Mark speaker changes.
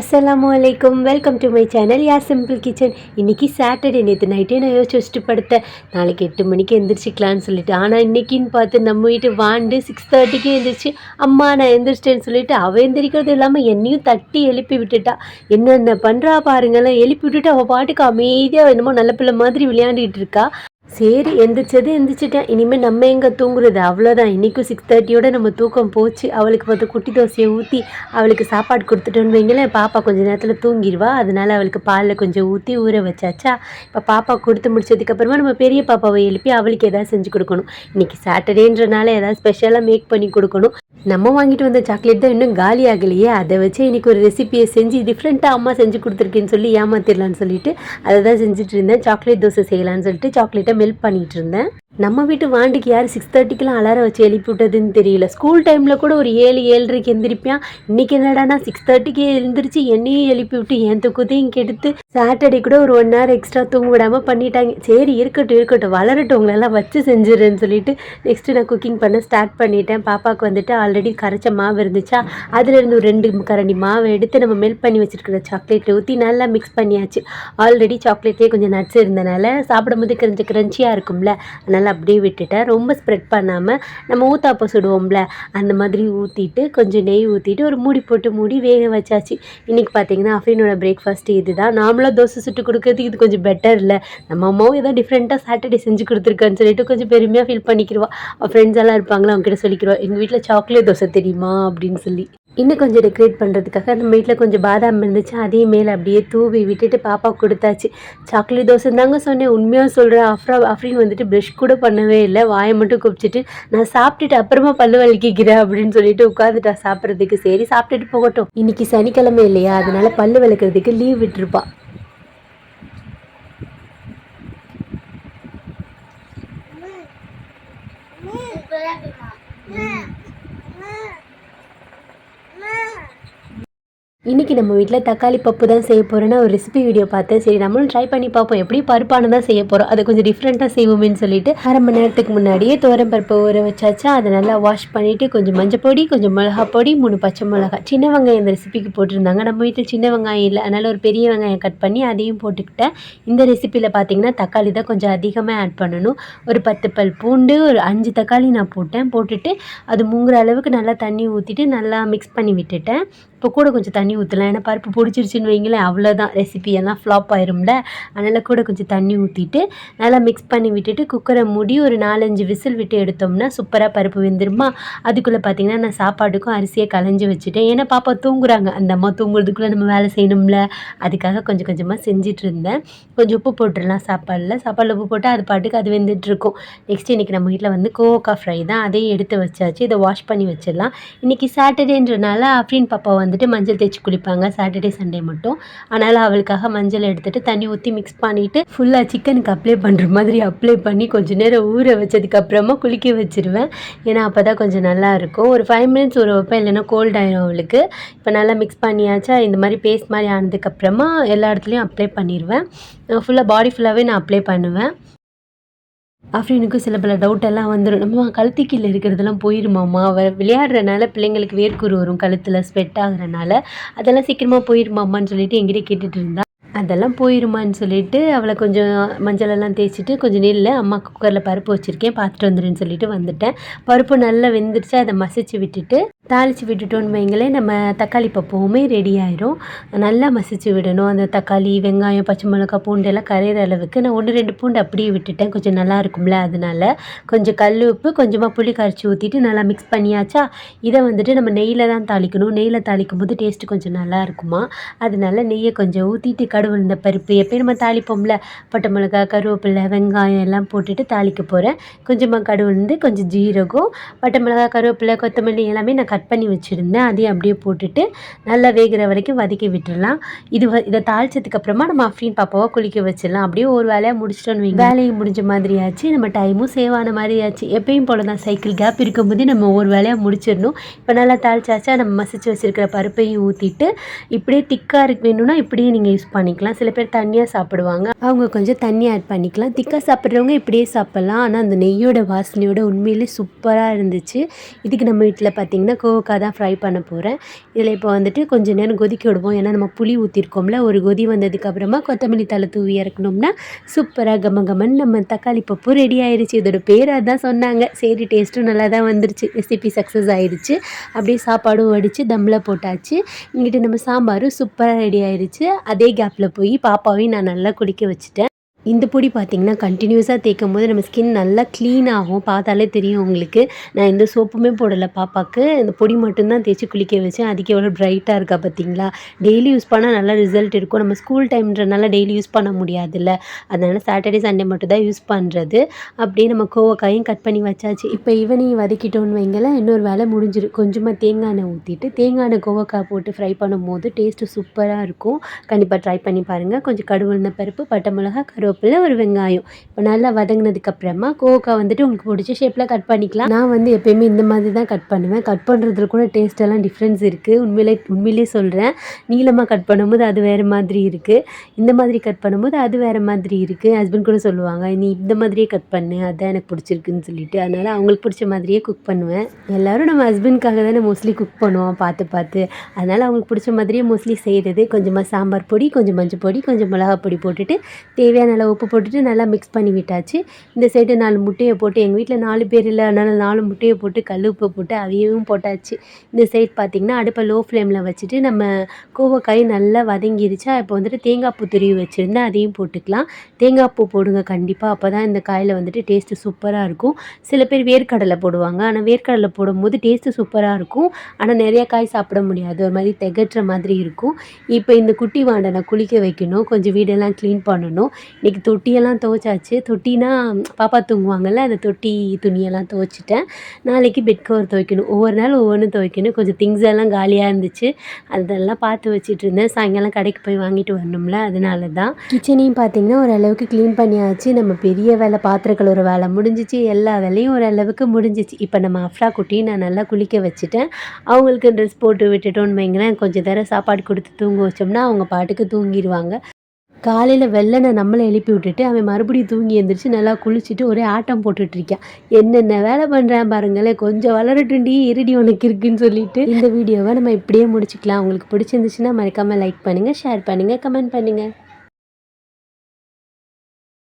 Speaker 1: அஸ்ஸலாமு அலைக்கும் welcome to my channel யார் சிம்பிள் கிச்சன் இன்றைக்கி சாட்டர்டே நேற்று நைட்டே நான் யோசிச்சு வச்சுட்டு படுத்தேன். நாளைக்கு எட்டு மணிக்கு எந்திரிச்சிக்கலான்னு சொல்லிட்டு. ஆனால் இன்றைக்கின்னு பார்த்து நம்ம வீட்டு வாண்டு சிக்ஸ் தேர்ட்டிக்கு எழுந்திரிச்சு அம்மா நான் எந்திரிச்சிட்டேன்னு சொல்லிட்டு அவள் எந்திரிக்கிறது இல்லாமல் என்னையும் தட்டி எழுப்பி விட்டுட்டா. என்னென்ன பண்ணுறா பாருங்களேன். எழுப்பி விட்டுட்டு அவள் பாட்டுக்கு அமைதியாக என்னமோ நல்ல பிள்ளை மாதிரி விளையாண்டுக்கிட்டு இருக்கா. சரி எந்திரிச்சது எந்திரிச்சிட்டேன். இனிமேல் நம்ம எங்கே தூங்குறது? அவ்வளோதான் இன்றைக்கும் சிக்ஸ் தேர்ட்டியோட நம்ம தூக்கம் போச்சு. அவளுக்கு பார்த்து குட்டி தோசையை ஊற்றி அவளுக்கு சாப்பாடு கொடுத்துட்டோன்னு வைங்களேன். பாப்பா கொஞ்சம் நேரத்தில் தூங்கிடுவா. அதனால அவளுக்கு பாலில் கொஞ்சம் ஊற்றி ஊற வச்சாச்சா? இப்போ பாப்பா கொடுத்து முடிச்சதுக்கப்புறமா நம்ம பெரிய பாப்பாவை எழுப்பி அவளுக்கு எதாவது செஞ்சு கொடுக்கணும். இன்றைக்கி சாட்டர்டேன்றனால ஏதாவது ஸ்பெஷலாக மேக் பண்ணி கொடுக்கணும். நம்ம வாங்கிட்டு வந்த சாக்லேட் தான் இன்னும் காலி ஆகலையே. அதை வச்சு இன்றைக்கி ஒரு ரெசிபியை செஞ்சு டிஃப்ரெண்ட்டாக அம்மா செஞ்சு கொடுத்துருக்கேன்னு சொல்லி ஏமாத்திடலான்னு சொல்லிட்டு அதை தான் செஞ்சுட்டு இருந்தேன். சாக்லேட் தோசை செய்யலான்னு சொல்லிட்டு சாக்லேட்டை மெல்ட் பண்ணிகிட்டு இருந்தேன் நம்ம வீட்டு வாண்டுக்கு யார் சிக்ஸ் தேர்ட்டிக்கெலாம் அலாரம் வச்சு எழுப்பி விட்டதுன்னு தெரியல. ஸ்கூல் டைமில் கூட ஒரு ஏழு ஏழரைக்கு எந்திரிப்பான். இன்றைக்கி என்னடானா சிக்ஸ் தேர்ட்டிக்கு எழுந்திரிச்சு என்னையும் எழுப்பி விட்டு என் தூக்கத்தையும் கெடுத்து சாட்டர்டே கூட ஒரு ஒன் ஹவர் எக்ஸ்ட்ரா தூங்க விடாமல் பண்ணிட்டாங்க. சரி இருக்கட்டும் இருக்கட்டும். வளரட்டும் உங்களெல்லாம் வச்சு செஞ்சிடுறேன்னு சொல்லிட்டு நெக்ஸ்ட்டு நான் குக்கிங் பண்ண ஸ்டார்ட் பண்ணிட்டேன். பாப்பாவுக்கு வந்துட்டு ஆல்ரெடி கரைச்ச மாவு இருந்துச்சா? அதுலேருந்து ஒரு ரெண்டு கரண்டி மாவு எடுத்து நம்ம மெல்ட் பண்ணி வச்சுருக்கிற சாக்லேட்டில் ஊற்றி நல்லா மிக்ஸ் பண்ணியாச்சு. ஆல்ரெடி சாக்லேட்லேயே கொஞ்சம் நட்ஸ் இருந்தனால சாப்பிடும்போது கிரஞ்சி க்ரன்ச்சியாக இருக்கும்ல. அதனால் அப்படியே விட்டுட்டேன். ரொம்ப ஸ்ப்ரெட் பண்ணாமல் நம்ம ஊத்தாப்பம் சுடுவோம்ல அந்த மாதிரி ஊற்றிட்டு கொஞ்சம் நெய் ஊற்றிட்டு ஒரு மூடி போட்டு மூடி வேக வச்சாச்சு. இன்றைக்கி பார்த்தீங்கன்னா அஃபினோட பிரேக்ஃபாஸ்ட்டு இது தான் நாமளாக தோசை சுட்டு கொடுக்கறதுக்கு இது கொஞ்சம் பெட்டர் இல்லை. நம்ம அம்மாவும் ஏதோ டிஃப்ரெண்ட்டாக சாட்டர்டே செஞ்சு கொடுத்துருக்கான்னு சொல்லிட்டு கொஞ்சம் பெருமையாக ஃபீல் பண்ணிக்கிறவா அவள் ஃப்ரெண்ட்ஸ் எல்லாம் இருப்பாங்களா அவங்ககிட்ட சொல்லிக்கிறோம் எங்கள் வீட்டில் சாக்லேட் தோசை தெரியுமா? அப்படின்னு சொல்லி. இன்னும் கொஞ்சம் டெக்கரேட் பண்ணுறதுக்காக நம்ம வீட்டில் கொஞ்சம் பாதாம் இருந்துச்சு அதையும் மேலே அப்படியே தூவி விட்டுட்டு பாப்பா கொடுத்தாச்சு. சாக்லேட் தோசை தாங்க சொன்னேன் உண்மையாக சொல்கிறேன் அஃப்ரா அஃப்ரின் வந்துட்டு ப்ரஷ் கூட பண்ணவே இல்லை. வாயை மட்டும் குப்பிச்சிட்டு நான் சாப்பிட்டுட்டு அப்புறமா பல்லு வலிக்கிறேன் அப்படின்னு சொல்லிட்டு உட்காந்துட்டா சாப்பிட்றதுக்கு. சரி சாப்பிட்டுட்டு போகட்டும். இன்னைக்கு சனிக்கிழமை இல்லையா? அதனால பல்லு விளக்குறதுக்கு லீவ் விட்டுருப்பா. 什么？இன்றைக்கி நம்ம வீட்டில் தக்காளி பப்பு தான் செய்ய போகிறேன்னா ஒரு ரெசிபி வீடியோ பார்த்தேன். சரி நம்மளும் ட்ரை பண்ணி பார்ப்போம். எப்படி பருப்பானு தான் செய்ய போகிறோம் அதை கொஞ்சம் டிஃப்ரெண்ட்டாக செய்வோமேனு சொல்லிட்டு அரை மணி நேரத்துக்கு முன்னாடியே தோரம் பருப்பை ஊற வச்சாச்சா. அதை நல்லா வாஷ் பண்ணிவிட்டு கொஞ்சம் மஞ்சள் பொடி கொஞ்சம் மிளகா பொடி மூணு பச்சை மிளகா சின்ன வெங்காயம் இந்த ரெசிபிக்கு போட்டிருந்தாங்க. நம்ம வீட்டில் சின்ன வெங்காயம் இல்லை. அதனால் ஒரு பெரிய வெங்காயம் கட் பண்ணி அதையும் போட்டுக்கிட்டேன். இந்த ரெசிப்பியில் பார்த்தீங்கன்னா தக்காளி தான் கொஞ்சம் அதிகமாக ஆட் பண்ணணும். ஒரு பத்து பல் பூண்டு ஒரு அஞ்சு தக்காளி நான் போட்டேன். போட்டுட்டு அது மூங்குற அளவுக்கு நல்லா தண்ணி ஊற்றிட்டு நல்லா மிக்ஸ் பண்ணி விட்டுட்டேன். இப்போ கூட கொஞ்சம் தண்ணி ஊற்றலாம் ஏன்னா பருப்பு பிடிச்சிருச்சுன்னு வைங்களேன் அவ்வளோதான் ரெசிபி எல்லாம் ஃப்ளாப் ஆயிரும்ல. அதனால் கூட கொஞ்சம் தண்ணி ஊற்றிட்டு நல்லா மிக்ஸ் பண்ணி விட்டுட்டு குக்கரை மூடி ஒரு நாலஞ்சு விசில் விட்டு எடுத்தோம்னா சூப்பராக பருப்பு வெந்துருமா? அதுக்குள்ளே பார்த்தீங்கன்னா நான் சாப்பாட்டுக்கும் அரிசியை களைஞ்சி வச்சுட்டேன். ஏன்னா பாப்பா தூங்குறாங்க. அந்த அம்மா தூங்குறதுக்குள்ளே நம்ம வேலை செய்யணும்ல. அதுக்காக கொஞ்சம் கொஞ்சமாக செஞ்சுட்டு இருந்தேன். கொஞ்சம் உப்பு போட்டுடலாம் சாப்பாடில். சாப்பாடில் உப்பு போட்டால் அது பாட்டுக்கு அது வெந்துட்டுருக்கும். நெக்ஸ்ட் இன்றைக்கி நம்ம வீட்டில் வந்து கோவக்கா ஃப்ரை தான். அதையும் எடுத்து வச்சாச்சு. இதை வாஷ் பண்ணி வச்சிடலாம். இன்றைக்கி சாட்டர்டேன்றனால அப்படின்னு பாப்பா வந்து வந்துட்டு மஞ்சள் தேய்ச்சி குளிப்பாங்க. சாட்டர்டே சண்டே மட்டும். அதனால் அவளுக்காக மஞ்சள் எடுத்துகிட்டு தண்ணி ஊற்றி மிக்ஸ் பண்ணிவிட்டு ஃபுல்லாக சிக்கனுக்கு அப்ளை பண்ணுற மாதிரி அப்ளை பண்ணி கொஞ்சம் நேரம் ஊற வச்சதுக்கப்புறமா குளிக்க வச்சிருவேன். ஏன்னா அப்போ தான் கொஞ்சம் நல்லாயிருக்கும் ஒரு ஃபைவ் மினிட்ஸ் ஊற வைப்பேன். இல்லைன்னா கோல்ட் ஆயிரும் அவளுக்கு. இப்போ நல்லா மிக்ஸ் பண்ணியாச்சா இந்த மாதிரி பேஸ்ட் மாதிரி ஆனதுக்கப்புறமா எல்லா இடத்துலையும் அப்ளை பண்ணிடுவேன் ஃபுல்லாக பாடி ஃபுல்லாகவே நான் அப்ளை பண்ணுவேன். ஆஃப்ரினுக்கும் சில பல டவுட் எல்லாம் வந்துடும் நம்ம கழுத்துக்கீழே இருக்கிறதெல்லாம் போயிருமாம்மா? அவ விளையாடுறனால பிள்ளைங்களுக்கு வேர்க்குரு வரும். கழுத்தில் ஸ்வெட் ஆகுறனால அதெல்லாம் சீக்கிரமாக போயிருமாம்மான்னு சொல்லிட்டு எங்கிட்ட கேட்டுட்டு இருந்தா. அதெல்லாம் போயிருமான்னு சொல்லிட்டு அவளை கொஞ்சம் மஞ்சளெல்லாம் தேய்ச்சிட்டு கொஞ்சம் நெல்ல அம்மா குக்கரில் பருப்பு வச்சுருக்கேன் பார்த்துட்டு வந்துடுன்னு சொல்லிட்டு வந்துட்டேன். பருப்பு நல்லா வெந்துருச்சு அதை மசிச்சு விட்டுட்டு தாளித்து விட்டுட்டோன்னு வைங்களேன் நம்ம தக்காளி பப்புவுமே ரெடி ஆயிரும். நல்லா மசிச்சு விடணும். அந்த தக்காளி வெங்காயம் பச்சை மிளகா பூண்டு எல்லாம் கரையிற அளவுக்கு நான் ஒன்று ரெண்டு பூண்டு அப்படியே விட்டுட்டேன். கொஞ்சம் நல்லா இருக்கும்ல அதனால. கொஞ்சம் கல் உப்பு கொஞ்சமாக புளி கரைச்சி ஊற்றிட்டு நல்லா மிக்ஸ் பண்ணியாச்சா இதை வந்துட்டு நம்ம நெய்யில் தான் தாளிக்கணும். நெய்யில் தாளிக்கும் போது டேஸ்ட்டு கொஞ்சம் நல்லா இருக்குமா? அதனால நெய்யை கொஞ்சம் ஊற்றிட்டு கடுகு இந்த பருப்பு எப்போயும் நம்ம தாளிப்போம்ல. பட்டை மிளகா கருவேப்பிலை வெங்காயம் எல்லாம் போட்டுட்டு தாளிக்க போகிறேன் கொஞ்சமாக கடுகு வந்து கொஞ்சம் ஜீரகம் பட்டை மிளகா கருவேப்பிலை கொத்தமல்லி எல்லாமே நான் கட் பண்ணி வச்சுருந்தேன். அதையும் அப்படியே போட்டுட்டு நல்லா வேகிற வரைக்கும் வதக்கி விட்டுடலாம் இது வ இதை தாளிச்சதுக்கப்புறமா நம்ம அஃப்ரீன் பாப்பாவை குளிக்க வச்சிடலாம். அப்படியே ஒரு வேலையாக முடிச்சிட்டோன்னு வைங்க. வேலையும் முடிஞ்ச மாதிரி ஆச்சு நம்ம டைமும் சேவ் ஆன மாதிரி ஆச்சு எப்பயும் போல தான் சைக்கிள் கேப் இருக்கும்போதே நம்ம ஒரு வேலையாக முடிச்சிடணும். இப்போ நல்லா தாளிச்சாச்சா நம்ம மசிச்சு வச்சுருக்கிற பருப்பையும் ஊற்றிட்டு இப்படியே திக்காக இருக்கு வேணும்னா இப்படியே நீங்கள் யூஸ் பண்ணிக்கலாம். சில பேர் தண்ணியாக சாப்பிடுவாங்க. அவங்க கொஞ்சம் தண்ணி ஆட் பண்ணிக்கலாம். திக்காக சாப்பிட்றவங்க இப்படியே சாப்பிட்லாம். ஆனால் அந்த நெய்யோட வாசனையோட உண்மையிலே சூப்பராக இருந்துச்சு. இதுக்கு நம்ம வீட்டில் பார்த்தீங்கன்னா கோவக்காய் தான் ஃப்ரை பண்ண போகிறேன் இதில் இப்போ வந்துட்டு கொஞ்சம் நேரம் கொதிக்க விடுவோம். ஏன்னா நம்ம புளி ஊற்றிருக்கோம்ல ஒரு கொதி வந்ததுக்கப்புறமா கொத்தமல்லி தலை தூவி இறக்கணும்னா சூப்பராக கம கமன்னு நம்ம தக்காளி பப்பு ரெடி ஆயிடுச்சு இதோட பேர் அதான் சொன்னாங்க. சரி டேஸ்ட்டும் நல்லா தான் வந்துருச்சு. ரெசிபி சக்ஸஸ் ஆயிடுச்சு அப்படியே சாப்பாடும் வடித்து தம்மில் போட்டாச்சு. இங்கிட்டு நம்ம சாம்பாரும் சூப்பராக ரெடி ஆயிடுச்சு அதே கேப்பில் போய் பாப்பாவையும் நான் நல்லா குடிக்க வச்சுட்டேன். இந்த பொடி பார்த்திங்கன்னா கண்டினியூஸாக தேய்க்கும் போது நம்ம ஸ்கின் நல்லா க்ளீன் ஆகும். பார்த்தாலே தெரியும் உங்களுக்கு. நான் எந்த சோப்புமே போடலை பாப்பாவுக்கு இந்த பொடி மட்டும்தான் தேய்ச்சி குளிக்க வச்சேன். அதுக்கு எவ்வளோ பிரைட்டாக இருக்கா பார்த்தீங்களா டெய்லி யூஸ் பண்ணால் நல்லா ரிசல்ட் இருக்கும். நம்ம ஸ்கூல் டைம்ன்றனால டெய்லி யூஸ் பண்ண முடியாதுல்ல. அதனால் சாட்டர்டே சண்டே மட்டும் தான் யூஸ் பண்ணுறது அப்படியே நம்ம கோவக்காயும் கட் பண்ணி வச்சாச்சு. இப்போ ஈவனிங் வதக்கிட்டோன்னு வைங்களேன் இன்னொரு வேலை முடிஞ்சிரு கொஞ்சமாக தேங்காய் எண்ணெய் ஊற்றிட்டு தேங்காய் எண்ணெய் கோவக்காய் போட்டு ஃப்ரை பண்ணும்போது டேஸ்ட்டு சூப்பராக இருக்கும். கண்டிப்பாக ட்ரை பண்ணி பாருங்கள் கொஞ்சம் கடுகுன பருப்பு பட்டை மிளகா கருவேப்பிலை ஒரு வெங்காயம். இப்போ நல்லா வதங்கினதுக்கப்புறமா கோவக்காய் வந்துட்டு உங்களுக்கு பிடிச்ச ஷேப்பில் கட் பண்ணிக்கலாம். நான் வந்து எப்பயுமே இந்த மாதிரி தான் கட் பண்ணுவேன். கட் பண்ணுறதுல கூட டேஸ்ட்டெல்லாம் டிஃப்ரென்ஸ் இருக்குது உண்மையிலே உண்மையிலே சொல்கிறேன் நீளமாக கட் பண்ணும்போது அது வேறு மாதிரி இருக்குது இந்த மாதிரி கட் பண்ணும்போது அது வேறு மாதிரி இருக்குது ஹஸ்பண்ட் கூட சொல்லுவாங்க நீ இந்த மாதிரியே கட் பண்ணு. அதுதான் எனக்கு பிடிச்சிருக்குன்னு சொல்லிட்டு. அதனால் அவங்களுக்கு பிடிச்ச மாதிரியே குக் பண்ணுவேன். எல்லோரும் நம்ம ஹஸ்பண்ட்காக தானே மோஸ்ட்லி குக் பண்ணுவோம் பார்த்து பார்த்து. அதனால் அவங்களுக்கு பிடிச்ச மாதிரியே மோஸ்ட்லி செய்கிறது கொஞ்சமாக சாம்பார் பொடி கொஞ்சம் மஞ்சள் பொடி கொஞ்சம் மிளகா பொடி போட்டுட்டு தேவையான அளவு உப்பு போட்டுட்டு நல்லா மிக்ஸ் பண்ணி விட்டாச்சு. இந்த சைடு நாலு முட்டையை போட்டு எங்கள் வீட்டில் நாலு பேர் இல்லை அதனால் நாலு முட்டையை போட்டு கல் உப்பு போட்டு அவியவும் போட்டாச்சு. இந்த சைட் பார்த்திங்கன்னா அடுப்பை லோ ஃப்ளேமில் வச்சுட்டு நம்ம கோவக்காய் நல்லா வதங்கிருச்சா இப்போ வந்துட்டு தேங்காய் பூ துருவி வச்சுருந்தேன் அதையும் போட்டுக்கலாம். தேங்காய் பூ போடுங்க கண்டிப்பாக அப்போ தான் இந்த காயில் வந்துட்டு டேஸ்ட்டு சூப்பராக இருக்கும். சில பேர் வேர்க்கடலை போடுவாங்க. ஆனால் வேர்க்கடலை போடும்போது டேஸ்ட்டு சூப்பராக இருக்கும். ஆனால் நிறையா காய் சாப்பிட முடியாது. ஒரு மாதிரி திகட்டுற மாதிரி இருக்கும். இப்போ இந்த குட்டி வாண்டை நான் குளிக்க வைக்கணும். கொஞ்சம் வீடெல்லாம் க்ளீன் பண்ணணும். இன்றைக்கி தொட்டியெல்லாம் துவைச்சாச்சு. தொட்டினா பாப்பா தூங்குவாங்கள்ல அந்த தொட்டி துணியெல்லாம் துவைச்சிட்டேன். நாளைக்கு பெட் கவர் துவைக்கணும். ஒவ்வொரு நாள் ஒவ்வொன்றும் துவைக்கணும். கொஞ்சம் திங்ஸ் எல்லாம் காலியாக இருந்துச்சு. அதெல்லாம் பார்த்து வச்சுட்டு இருந்தேன். சாயங்காலம் கடைக்கு போய் வாங்கிட்டு வரணும்ல அதனால தான் கிச்சனையும் பார்த்தீங்கன்னா ஓரளவுக்கு க்ளீன் பண்ணியாச்சு. நம்ம பெரிய வேலை பாத்திரம் கழுவுற வேலை முடிஞ்சிச்சு. எல்லா வேலையும் ஓரளவுக்கு முடிஞ்சிச்சு. இப்போ நம்ம அஃப்ரா குட்டியும் நான் நல்லா குளிக்க வச்சுட்டேன். அவங்களுக்கு ட்ரெஸ் போட்டு விட்டுட்டோன்னு வைங்களேன். கொஞ்சம் தர சாப்பாடு கொடுத்து தூங்க வச்சோம்னா அவங்க பாட்டுக்கு தூங்கிடுவாங்க காலையில் வெள்ளனை நம்மளை எழுப்பி விட்டுட்டு அவன் மறுபடியும் தூங்கி எழுந்திரிச்சு நல்லா குளிச்சுட்டு ஒரே ஆட்டம் போட்டுட்ருக்கான் என்னென்ன வேலை பண்ணுறான் பாருங்களேன் கொஞ்சம் வளரட்டுண்டி இருடி உனக்கு இருக்குன்னு சொல்லிட்டு. இந்த வீடியோவை நம்ம இப்படியே முடிச்சுக்கலாம். உங்களுக்கு பிடிச்சிருந்துச்சுன்னா மறக்காமல் லைக் பண்ணுங்கள் ஷேர் பண்ணுங்கள் கமெண்ட் பண்ணுங்கள்